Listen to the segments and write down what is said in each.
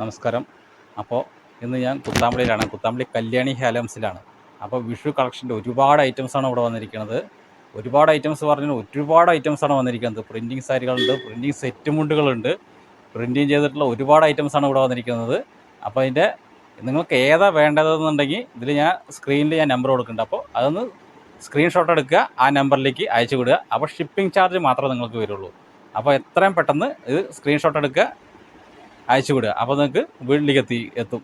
നമസ്കാരം. അപ്പോൾ ഇന്ന് ഞാൻ കുത്താമ്പളിയിലാണ് കുത്താമ്പളി കല്യാണി ഹാലംസിലാണ്. അപ്പോൾ വിഷു കളക്ഷന്റെ ഒരുപാട് ഐറ്റംസാണ് ഇവിടെ വന്നിരിക്കുന്നത്. ഒരുപാട് ഐറ്റംസ് പറഞ്ഞാൽ ഒരുപാട് ഐറ്റംസാണ് വന്നിരിക്കുന്നത്. പ്രിന്റിങ് സാരികളുണ്ട് പ്രിന്റിങ് സെറ്റ് മുണ്ടുകളുണ്ട്. പ്രിന്റിങ് ചെയ്തിട്ടുള്ള ഒരുപാട് ഐറ്റംസാണ് ഇവിടെ വന്നിരിക്കുന്നത്. അപ്പോൾ അതിന്റെ നിങ്ങൾക്ക് ഏതാ വേണ്ടതെന്നുണ്ടെങ്കിൽ ഇതിൽ ഞാൻ സ്ക്രീനിൽ ഞാൻ നമ്പർ കൊടുക്കുന്നുണ്ട്. അപ്പോൾ അതൊന്ന് സ്ക്രീൻഷോട്ട് എടുക്കുക ആ നമ്പറിലേക്ക് അയച്ചു വിടുക. അപ്പോൾ ഷിപ്പിംഗ് ചാർജ് മാത്രമേ നിങ്ങൾക്ക് വരുള്ളൂ. അപ്പോൾ എത്രയും പെട്ടെന്ന് ഇത് സ്ക്രീൻഷോട്ട് എടുക്കുക. അയച്ചു വിടുക അപ്പോൾ നിങ്ങൾക്ക് വീട്ടിലേക്ക് എത്തി. എത്തും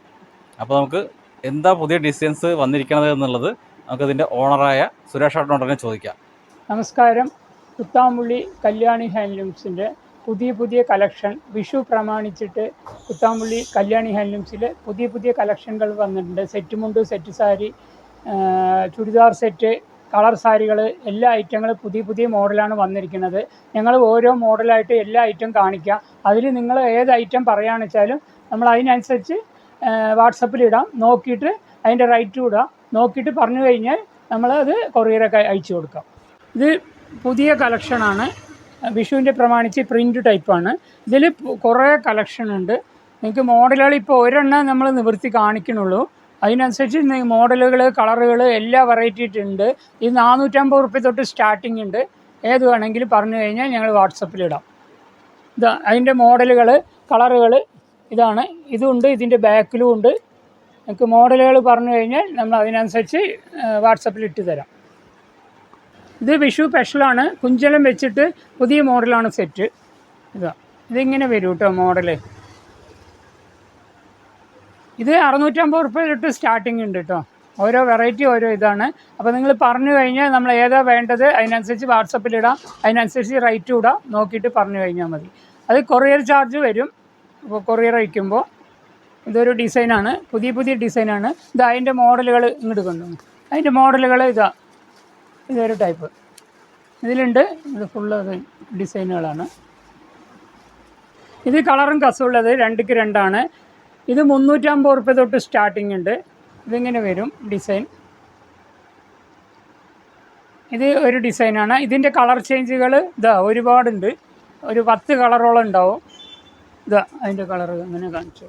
അപ്പോൾ നമുക്ക് എന്താ പുതിയ ഡിസൈൻസ് വന്നിരിക്കണത് എന്നുള്ളത് നമുക്കതിന്റെ ഓണറായ സുരേഷ് ഏട്ടനോട് ചോദിക്കാം. നമസ്കാരം. കുത്താമ്പുള്ളി കല്യാണി ഹാൻഡ്ലൂംസിന്റെ പുതിയ പുതിയ കളക്ഷൻ വിഷു പ്രമാണിച്ചിട്ട് കുത്താമ്പുള്ളി കല്യാണി ഹാൻഡ്ലൂംസിൽ പുതിയ പുതിയ കളക്ഷനുകൾ വന്നിട്ടുണ്ട്. സെറ്റ് മുണ്ട് set sari churidar set colour സാരികൾ എല്ലാ ഐറ്റങ്ങളും പുതിയ പുതിയ മോഡലാണ് വന്നിരിക്കുന്നത്. ഞങ്ങൾ ഓരോ മോഡലായിട്ട് എല്ലാ ഐറ്റം കാണിക്കാം. അതിൽ നിങ്ങൾ ഏത് ഐറ്റം പറയുകയാണെന്ന് വെച്ചാലും നമ്മൾ അതിനനുസരിച്ച് വാട്സപ്പിൽ ഇടാം. നോക്കിയിട്ട് അതിന്റെ റൈറ്റും ഇടാം നോക്കിയിട്ട് പറഞ്ഞു കഴിഞ്ഞാൽ നമ്മളത് കൊറിയറൊക്കെ അയച്ചു കൊടുക്കാം. ഇത് പുതിയ കളക്ഷനാണ്. വിഷുവിന്റെ പ്രമാണിച്ച് പ്രിന്റ് ടൈപ്പാണ് ഇതിൽ കുറേ കളക്ഷൻ ഉണ്ട്. നിങ്ങൾക്ക് മോഡലുകൾ ഇപ്പോൾ ഒരെണ്ണം നമ്മൾ നിവൃത്തി കാണിക്കണുള്ളൂ അതിനനുസരിച്ച് മോഡലുകൾ കളറുകൾ എല്ലാ വെറൈറ്റി ഉണ്ട്. ഇത് നാനൂറ്റമ്പത് റുപ്യ തൊട്ട് സ്റ്റാർട്ടിംഗ് ഉണ്ട്. ഏത് വേണമെങ്കിലും പറഞ്ഞു കഴിഞ്ഞാൽ ഞങ്ങൾ വാട്സപ്പിലിടാം ഇതാ അതിന്റെ മോഡലുകൾ കളറുകൾ ഇതാണ്. ഇതുണ്ട് ഇതിന്റെ ബാക്കിലും ഉണ്ട്. നിങ്ങൾക്ക് മോഡലുകൾ പറഞ്ഞു കഴിഞ്ഞാൽ നമ്മൾ അതിനനുസരിച്ച് വാട്സപ്പിൽ ഇട്ട് തരാം. ഇത് വിഷു സ്പെഷ്യലാണ് കുഞ്ചലം വെച്ചിട്ട് പുതിയ മോഡലാണ് സെറ്റ് ഇതാ ഇതിങ്ങനെ വരും കേട്ടോ മോഡൽ. ഇത് അറുന്നൂറ്റമ്പത് റുപ്യ തൊട്ട് സ്റ്റാർട്ടിംഗ് ഉണ്ട് കേട്ടോ ഓരോ വെറൈറ്റി ഓരോ ഇതാണ്. അപ്പോൾ നിങ്ങൾ പറഞ്ഞു കഴിഞ്ഞാൽ നമ്മൾ ഏതാ വേണ്ടത് അതിനനുസരിച്ച് വാട്സപ്പിലിടാം അതിനനുസരിച്ച് റേറ്റ് ഇടാം. നോക്കിയിട്ട് പറഞ്ഞു കഴിഞ്ഞാൽ മതി. അത് കൊറിയർ ചാർജ് വരും. അപ്പോൾ കൊറിയർ അയക്കുമ്പോൾ ഇതൊരു ഡിസൈനാണ് പുതിയ പുതിയ ഡിസൈനാണ് ഇത് അതിന്റെ മോഡലുകൾ ഇങ്ങോട്ട് കൊണ്ടുവന്നു അതിന്റെ മോഡലുകൾ ഇതാ. ഇതൊരു ടൈപ്പ് ഇതിലുണ്ട്. ഇത് ഫുള്ള് അത് ഡിസൈനുകളാണ് ഇത് കളറും കസുള്ളത് രണ്ടിക്ക് രണ്ടാണ്. ഇത് മുന്നൂറ്റമ്പത് റുപ്യ തൊട്ട് സ്റ്റാർട്ടിംഗ് ഉണ്ട്. ഇതിങ്ങനെ വരും ഡിസൈൻ ഇത് ഒരു ഡിസൈനാണ് ഇതിന്റെ കളർ ചേഞ്ചുകൾ ഇതാ ഒരുപാടുണ്ട്. ഒരു പത്ത് കളറോളം ഉണ്ടാവും. ഇതാ അതിന്റെ കളർ അങ്ങനെ കാണിച്ചു.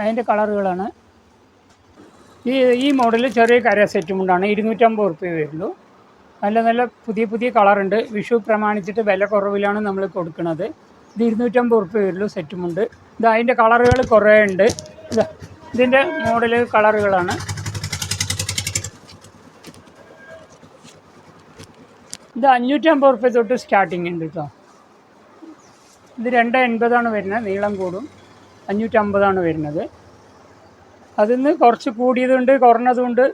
അതിന്റെ കളറുകളാണ് ഈ ഈ മോഡൽ ചെറിയ കര സെറ്റും മുണ്ടാണ് ഇരുന്നൂറ്റമ്പത് റുപ്യ വരുള്ളൂ. നല്ല നല്ല പുതിയ പുതിയ കളറുണ്ട് വിഷു പ്രമാണിച്ചിട്ട് വില കുറവിലാണ് നമ്മൾ കൊടുക്കുന്നത് ഇത് ഇരുന്നൂറ്റമ്പത് റുപ്യ വരുള്ളൂ സെറ്റുമുണ്ട് ഇത് അതിന്റെ കളറുകൾ കുറേ ഉണ്ട്. ഇത് ഇതിന്റെ മോഡൽ കളറുകളാണ്. ഇത് അഞ്ഞൂറ്റമ്പത് റുപ്യ തൊട്ട് സ്റ്റാർട്ടിങ് ഉണ്ട് കേട്ടോ ഇത് രണ്ട് എൺപതാണ് വരുന്നത് നീളം കൂടും. അഞ്ഞൂറ്റമ്പതാണ് വരുന്നത്. അതിൽ നിന്ന് കുറച്ച് കൂടിയതുണ്ട് കുറഞ്ഞതുണ്ട്.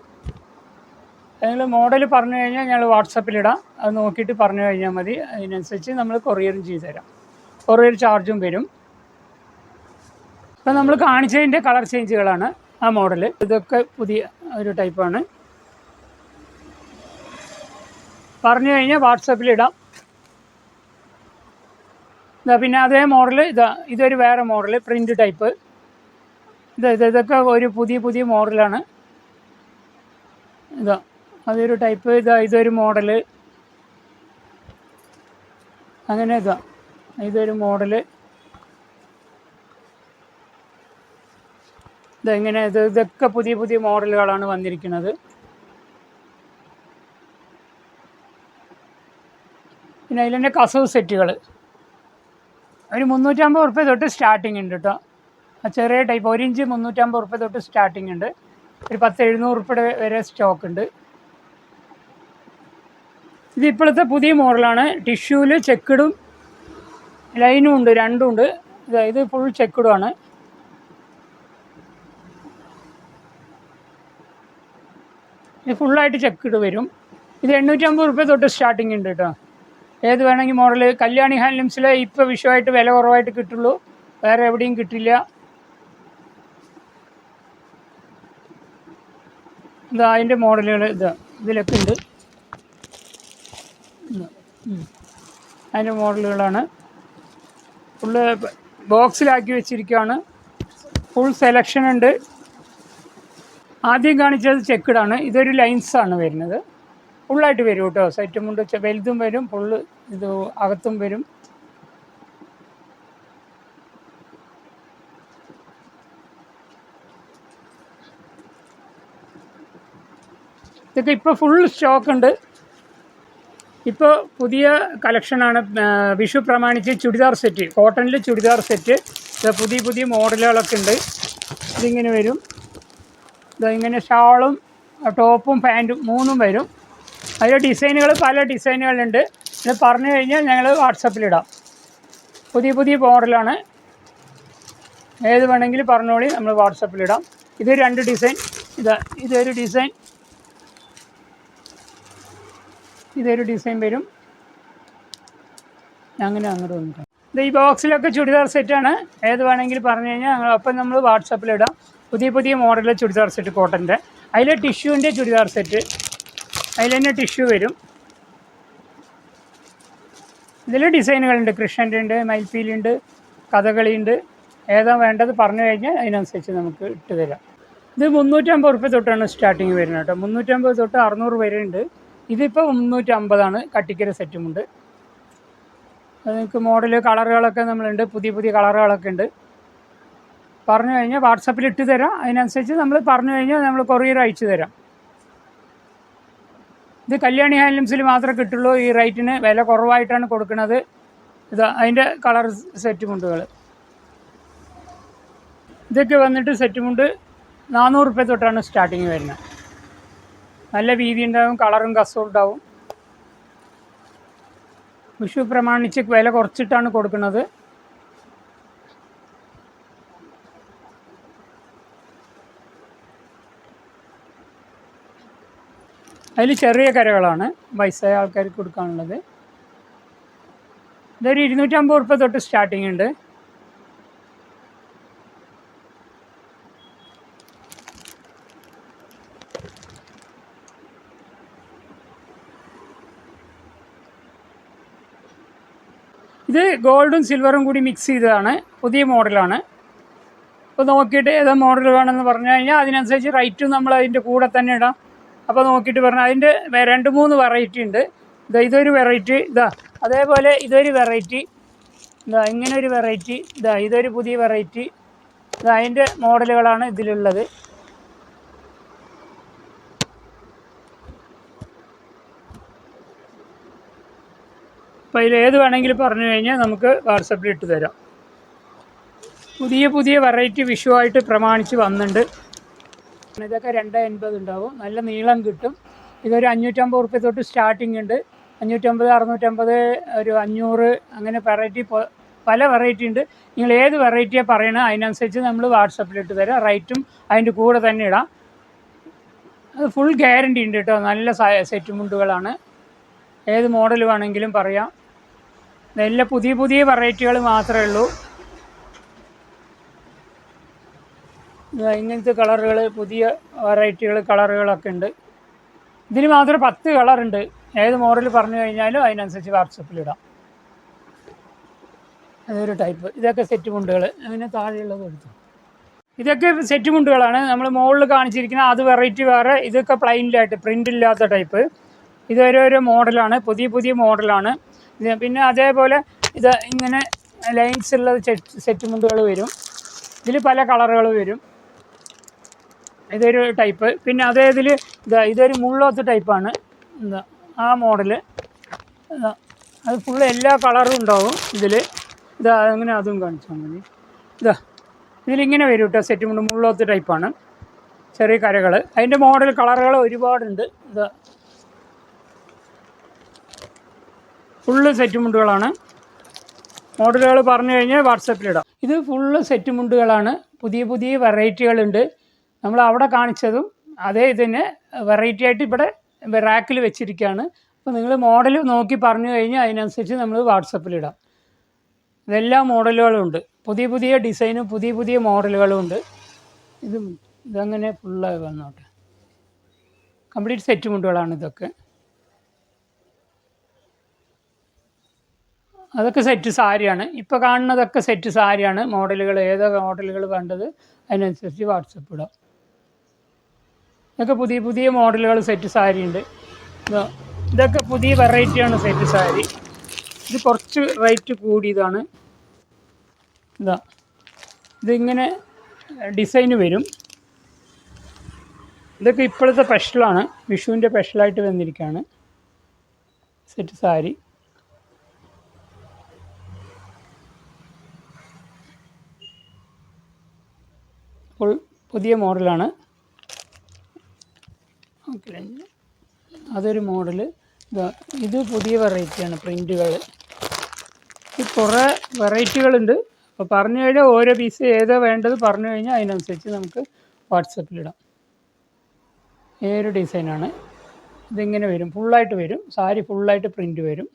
നിങ്ങൾ മോഡൽ പറഞ്ഞു കഴിഞ്ഞാൽ ഞങ്ങൾ വാട്സപ്പിലിടാം അത് നോക്കിയിട്ട് പറഞ്ഞു കഴിഞ്ഞാൽ മതി. അതിനനുസരിച്ച് നമ്മൾ കൊറിയറും ചെയ്തു തരാം കൊറിയർ ചാർജും വരും. ഇപ്പം നമ്മൾ കാണിച്ചതിന്റെ കളർ ചേഞ്ചുകളാണ് ആ മോഡൽ ഇതൊക്കെ പുതിയ ഒരു ടൈപ്പാണ് പറഞ്ഞു കഴിഞ്ഞാൽ വാട്സപ്പിലിടാം ഇതാ പിന്നെ അതേ മോഡൽ ഇതാ ഇതൊരു വേറെ മോഡൽ പ്രിന്റ് ടൈപ്പ് ഇത് ഇത് ഇതൊക്കെ ഒരു പുതിയ പുതിയ മോഡലാണ് ഇതാ അതൊരു ടൈപ്പ് ഇതാ ഇതൊരു മോഡൽ അങ്ങനെ ഇതാ. ഇതൊരു മോഡൽ. ഇതെങ്ങനെ ഇത് ഇതൊക്കെ പുതിയ പുതിയ മോഡലുകളാണ് വന്നിരിക്കുന്നത്. പിന്നെ അതിൽ തന്നെ കസവ് സെറ്റുകൾ ഒരു മുന്നൂറ്റമ്പത് റുപ്യ തൊട്ട് സ്റ്റാർട്ടിങ് ഉണ്ട് കേട്ടോ ആ ചെറിയ ടൈപ്പ് ഒരു ഇഞ്ച് മുന്നൂറ്റമ്പത് റുപ്യ തൊട്ട് സ്റ്റാർട്ടിങ് ഉണ്ട്. ഒരു പത്ത് എഴുന്നൂറ് റുപ്യയുടെ വരെ സ്റ്റോക്ക് ഉണ്ട്. ഇത് ഇപ്പോഴത്തെ പുതിയ മോഡലാണ്. ടിഷ്യൂവിൽ ചെക്കിടും ലൈനും ഉണ്ട് രണ്ടും ഉണ്ട്. ഇത് ഫുൾ ചെക്കിടുമാണ് ഇത് ഫുള്ളായിട്ട് ചെക്കിട് വരും. ഇത് എണ്ണൂറ്റമ്പത് റുപ്യ തൊട്ട് സ്റ്റാർട്ടിംഗ് ഉണ്ട് കേട്ടോ. ഏത് വേണമെങ്കിൽ മോഡൽ കല്യാണി ഹാൻഡ്ലൂംസിൽ ഇപ്പോൾ വിഷുവായിട്ട് വില കുറവായിട്ട് കിട്ടുള്ളൂ. വേറെ എവിടെയും കിട്ടില്ല. ഇതാ അതിന്റെ മോഡലുകൾ ഇതാ ഇതിലൊക്കെ ഉണ്ട്. അതിന്റെ മോഡലുകളാണ് ഫുള്ള് ബോക്സിലാക്കി വെച്ചിരിക്കുകയാണ്. ഫുൾ സെലക്ഷൻ ഉണ്ട്. ആദ്യം കാണിച്ചത് ചെക്കഡാണ് ഇതൊരു ലൈൻസാണ് വരുന്നത്. ഫുള്ളായിട്ട് വരും കേട്ടോ. സെറ്റ് മുണ്ട് വലുതും വരും. ഫുള്ള് ഇത് അകത്തും വരും. ഇതൊക്കെ ഇപ്പോൾ ഫുൾ സ്റ്റോക്ക് ഉണ്ട്. ഇപ്പോൾ പുതിയ കളക്ഷനാണ് വിഷു പ്രമാണിച്ച് ചുരിദാർ സെറ്റ് കോട്ടണിൽ ചുരിദാർ സെറ്റ് പുതിയ പുതിയ മോഡലുകളൊക്കെ ഉണ്ട്. ഇതിങ്ങനെ വരും. ഇങ്ങനെ ഷാളും ടോപ്പും പാന്റും മൂന്നും വരും. അതിൽ ഡിസൈനുകൾ പല ഡിസൈനുകളുണ്ട്. ഇത് പറഞ്ഞു കഴിഞ്ഞാൽ ഞങ്ങൾ വാട്സപ്പിലിടാം പുതിയ പുതിയ മോഡലാണ്. ഏത് വേണമെങ്കിലും പറഞ്ഞോളി നമ്മൾ വാട്സപ്പിലിടാം ഇത് രണ്ട് ഡിസൈൻ ഇതാ ഇതൊരു ഡിസൈൻ ഇതൊരു ഡിസൈൻ വരും. അങ്ങനെ അങ്ങോട്ട് വന്നിട്ട് ഇത് ഈ ബോക്സിലൊക്കെ ചുരിദാർ സെറ്റാണ് ഏത് വേണമെങ്കിലും പറഞ്ഞു കഴിഞ്ഞാൽ ഞങ്ങൾ അപ്പം നമ്മൾ വാട്സപ്പിലിടാം പുതിയ പുതിയ മോഡലിലെ ചുരിദാർ സെറ്റ് കോട്ടന്റെ. അതിൽ ടിഷ്യൂവിന്റെ ചുരിദാർ സെറ്റ് അതിൽ തന്നെ ടിഷ്യൂ വരും. ഇതിൽ ഡിസൈനുകളുണ്ട്. കൃഷ്ണന്റെ ഉണ്ട് മയിൽപ്പീലുണ്ട് കഥകളിയുണ്ട് ഏതാ വേണ്ടത് പറഞ്ഞു കഴിഞ്ഞാൽ അതിനനുസരിച്ച് നമുക്ക് ഇട്ട് തരാം. ഇത് മുന്നൂറ്റമ്പത് റുപ്യ തൊട്ടാണ് സ്റ്റാർട്ടിങ് വരുന്നത് കേട്ടോ. മുന്നൂറ്റമ്പത് തൊട്ട് അറുന്നൂറ് വരെ ഉണ്ട് ഇതിപ്പോൾ മുന്നൂറ്റി അമ്പതാണ് കട്ടിക്കര സെറ്റുമുണ്ട്. നിങ്ങൾക്ക് മോഡൽ കളറുകളൊക്കെ നമ്മളുണ്ട്. പുതിയ പുതിയ കളറുകളൊക്കെ ഉണ്ട്. പറഞ്ഞു കഴിഞ്ഞാൽ വാട്സപ്പിൽ ഇട്ട് തരാം. അതിനനുസരിച്ച് നമ്മൾ പറഞ്ഞു കഴിഞ്ഞാൽ നമ്മൾ കൊറിയർ അയച്ചു തരാം. ഇത് കല്യാണി ഹാൻഡ്ലൂംസിൽ മാത്രമേ കിട്ടുള്ളൂ. ഈ റേറ്റിന് വില കുറവായിട്ടാണ് കൊടുക്കുന്നത്. ഇത് അതിന്റെ കളർ സെറ്റ് മുണ്ടുകൾ ഇതൊക്കെ വന്നിട്ട് സെറ്റ് മുണ്ട് നാനൂറ് റുപ്യ തൊട്ടാണ് സ്റ്റാർട്ടിങ് വരുന്നത്. നല്ല വീതി ഉണ്ടാവും കളറും കസവും ഉണ്ടാവും. വിഷു പ്രമാണിച്ച് വില കുറച്ചിട്ടാണ് കൊടുക്കുന്നത്. അതിൽ ചെറിയ കരകളാണ് വയസ്സായ ആൾക്കാർക്ക് കൊടുക്കാനുള്ളത്. ഇതൊരു ഇരുന്നൂറ്റമ്പത് റുപ്യ തൊട്ട് സ്റ്റാർട്ടിംഗ് ഉണ്ട്. ഇത് ഗോൾഡും സിൽവറും കൂടി മിക്സ് ചെയ്തതാണ്. പുതിയ മോഡലാണ് അപ്പോൾ നോക്കിയിട്ട് ഏതാ മോഡൽ വേണമെന്ന് പറഞ്ഞു കഴിഞ്ഞാൽ അതിനനുസരിച്ച് റൈറ്റും നമ്മൾ അതിന്റെ കൂടെ തന്നെ ഇടാം. അപ്പോൾ നോക്കിയിട്ട് പറഞ്ഞാൽ അതിന്റെ രണ്ട് മൂന്ന് വെറൈറ്റി ഉണ്ട്. ഇതാ ഇതൊരു വെറൈറ്റി ഇതാ അതേപോലെ ഇതൊരു വെറൈറ്റി ഇതാ ഇങ്ങനെ ഒരു വെറൈറ്റി ഇതാ ഇതൊരു പുതിയ വെറൈറ്റി ഇതാ അതിന്റെ മോഡലുകളാണ് ഇതിലുള്ളത്. അപ്പോൾ അതിൽ ഏത് വേണമെങ്കിലും പറഞ്ഞു കഴിഞ്ഞാൽ നമുക്ക് വാട്സപ്പിൽ ഇട്ട് തരാം. പുതിയ പുതിയ വെറൈറ്റി വിഷുവായിട്ട് പ്രമാണിച്ച് വന്നിട്ടുണ്ട്. ഇതൊക്കെ രണ്ട് എൺപത് ഉണ്ടാവും. നല്ല നീളം കിട്ടും. ഇതൊരു അഞ്ഞൂറ്റമ്പത് റുപ്യ തൊട്ട് സ്റ്റാർട്ടിംഗ് ഉണ്ട്. അഞ്ഞൂറ്റമ്പത് അറുന്നൂറ്റമ്പത് ഒരു അഞ്ഞൂറ് അങ്ങനെ വെറൈറ്റി പല വെറൈറ്റി ഉണ്ട്. നിങ്ങൾ ഏത് വെറൈറ്റിയാണ് പറയണത് അതിനനുസരിച്ച് നമ്മൾ വാട്സപ്പിലിട്ട് തരാം. റൈറ്റും അതിന്റെ കൂടെ തന്നെ ഇടാം. അത് ഫുൾ ഗ്യാരണ്ടി ഉണ്ട് കേട്ടോ. നല്ല സെറ്റ് മുണ്ടുകളാണ്. ഏത് മോഡൽ വേണമെങ്കിലും പറയാം. ഇതെല്ലാം പുതിയ പുതിയ വെറൈറ്റികൾ മാത്രമേ ഉള്ളൂ. ഇങ്ങനത്തെ കളറുകൾ പുതിയ വെറൈറ്റികൾ കളറുകളൊക്കെ ഉണ്ട്. ഇതിന് മാത്രം പത്ത് കളറുണ്ട് ഏത് മോഡൽ പറഞ്ഞു കഴിഞ്ഞാലും അതിനനുസരിച്ച് വാട്സപ്പിലിടാം അതൊരു ടൈപ്പ്. ഇതൊക്കെ സെറ്റ് മുണ്ടുകൾ അങ്ങനെ താഴെയുള്ളത് എടുത്തു. ഇതൊക്കെ സെറ്റ് മുണ്ടുകളാണ്. നമ്മൾ മുകളിൽ കാണിച്ചിരിക്കുന്ന അത് വെറൈറ്റി വേറെ ഇതൊക്കെ പ്ലെയിനിലായിട്ട് പ്രിന്റ് ഇല്ലാത്ത ടൈപ്പ്. ഇതൊരു മോഡലാണ്. പുതിയ പുതിയ മോഡലാണ്. പിന്നെ അതേപോലെ ഇത് ഇങ്ങനെ ലൈൻസ് ഉള്ള സെറ്റ് മുണ്ടുകൾ വരും. ഇതിൽ പല കളറുകൾ വരും. ഇതൊരു ടൈപ്പ് പിന്നെ അതേ ഇതിൽ ഇതാ ഇതൊരു മുള്ളോത്ത് ടൈപ്പാണ് എന്താ ആ മോഡൽ അത് ഫുള്ള് എല്ലാ കളറും ഉണ്ടാവും ഇതിൽ ഇതാ അങ്ങനെ അതും കാണിച്ചാൽ മതി. ഇതാ ഇതിലിങ്ങനെ വരും കേട്ടോ സെറ്റ് മുണ്ട് മുള്ളോത്ത് ടൈപ്പാണ് ചെറിയ കരകൾ അതിന്റെ മോഡൽ കളറുകൾ ഒരുപാടുണ്ട്. ഇതാ ഫുള്ള് സെറ്റ് മുണ്ടുകളാണ് മോഡലുകൾ പറഞ്ഞു കഴിഞ്ഞാൽ വാട്സപ്പിലിടാം. ഇത് ഫുള്ള് സെറ്റ് മുണ്ടുകളാണ് പുതിയ പുതിയ വെറൈറ്റികളുണ്ട് നമ്മൾ അവിടെ കാണിച്ചതും അതേ ഇതിനെ വെറൈറ്റി ആയിട്ട് ഇവിടെ റാക്കിൽ വെച്ചിരിക്കുകയാണ്. അപ്പോൾ നിങ്ങൾ മോഡൽ നോക്കി പറഞ്ഞു കഴിഞ്ഞാൽ അതിനനുസരിച്ച് നമ്മൾ വാട്സപ്പിലിടാം. ഇതെല്ലാ മോഡലുകളും ഉണ്ട്. പുതിയ പുതിയ ഡിസൈനും പുതിയ പുതിയ മോഡലുകളും ഉണ്ട്. ഇതും ഇതങ്ങനെ ഫുള്ളായി വന്നോട്ടെ. കംപ്ലീറ്റ് സെറ്റ് മുണ്ടുകളാണ് ഇതൊക്കെ. അതൊക്കെ സെറ്റ് സാരിയാണ്. ഇപ്പോൾ കാണുന്നതൊക്കെ സെറ്റ് സാരിയാണ്. മോഡലുകൾ ഏതൊക്കെ മോഡലുകൾ വേണ്ടത് അതിനനുസരിച്ച് വാട്സപ്പ് ഇടാം. ഇതൊക്കെ പുതിയ പുതിയ മോഡലുകൾ സെറ്റ് സാരി ഉണ്ട് ഇതാ ഇതൊക്കെ പുതിയ വെറൈറ്റിയാണ് സെറ്റ് സാരി. ഇത് കുറച്ച് റേറ്റ് കൂടിയതാണ്. ഇതാ ഇതിങ്ങനെ ഡിസൈന് വരും. ഇതൊക്കെ ഇപ്പോഴത്തെ സ്പെഷ്യലാണ് വിഷുവിന്റെ സ്പെഷ്യലായിട്ട് വന്നിരിക്കുകയാണ്. സെറ്റ് സാരി ഫുൾ പുതിയ മോഡലാണ്. അതൊരു മോഡൽ ഇത് പുതിയ വെറൈറ്റിയാണ് പ്രിന്റുകൾ ഈ കുറേ വെറൈറ്റികളുണ്ട്. അപ്പോൾ പറഞ്ഞു കഴിഞ്ഞാൽ ഓരോ പീസ് ഏതാ വേണ്ടത് പറഞ്ഞു കഴിഞ്ഞാൽ അതിനനുസരിച്ച് നമുക്ക് വാട്സപ്പിലിടാം ഏതൊരു ഡിസൈനാണ്. ഇതിങ്ങനെ വരും. ഫുള്ളായിട്ട് വരും. സാരി ഫുള്ളായിട്ട് പ്രിന്റ് വരും.